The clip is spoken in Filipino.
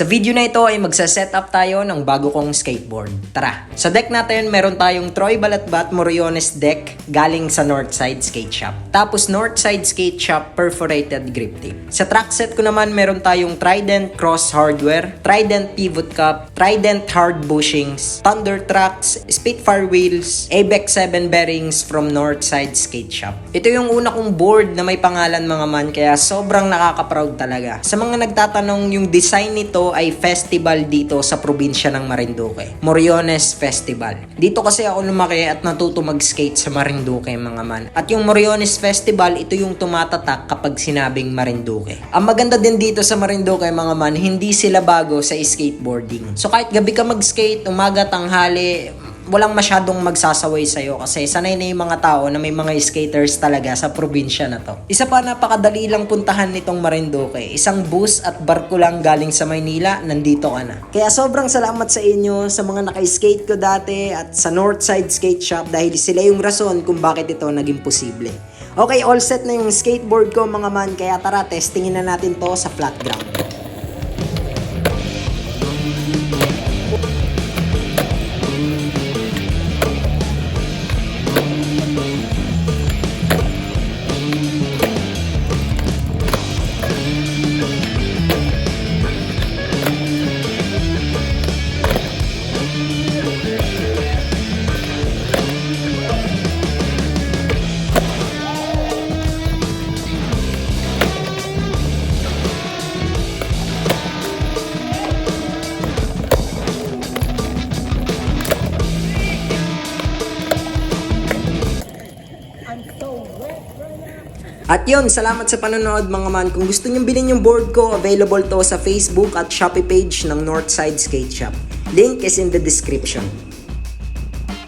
Sa video na ito ay magsa-set up tayo ng bago kong skateboard. Tara! Sa deck natin, meron tayong Troy Balatbat Moriones deck galing sa Northside Skate Shop. Tapos Northside Skate Shop perforated grip tip. Sa track set ko naman, meron tayong Trident Cross Hardware, Trident Pivot Cup, Trident Hard Bushings, Thunder Tracks, Spitfire Wheels, Abex 7 bearings from Northside Skate Shop. Ito yung una kong board na may pangalan mga man, kaya sobrang nakaka-proud talaga. Sa mga nagtatanong, yung design nito ay festival dito sa probinsya ng Marinduque. Moriones Festival. Dito kasi ako lumaki at natuto mag-skate sa Marinduque mga man. At yung Moriones Festival, ito yung tumatatak kapag sinabing Marinduque. Ang maganda din dito sa Marinduque mga man, hindi sila bago sa skateboarding. So kahit gabi ka mag-skate, umaga, tanghali, walang masyadong magsasaway sa'yo kasi sanay na yung mga tao na may mga skaters talaga sa probinsya na to. Isa pa napakadali lang puntahan nitong Marinduque. Isang bus at barko lang galing sa Maynila, nandito ka na. Kaya sobrang salamat sa inyo sa mga naka-skate ko dati at sa Northside Skate Shop dahil sila yung rason kung bakit ito naging posible. Okay, all set na yung skateboard ko mga man, kaya tara, testingin na natin to sa flat ground. boom, boom. At yun, salamat sa panonood mga man. Kung gusto nyong bilhin yung board ko, available to sa Facebook at Shopee page ng Northside Skate Shop. Link is in the description.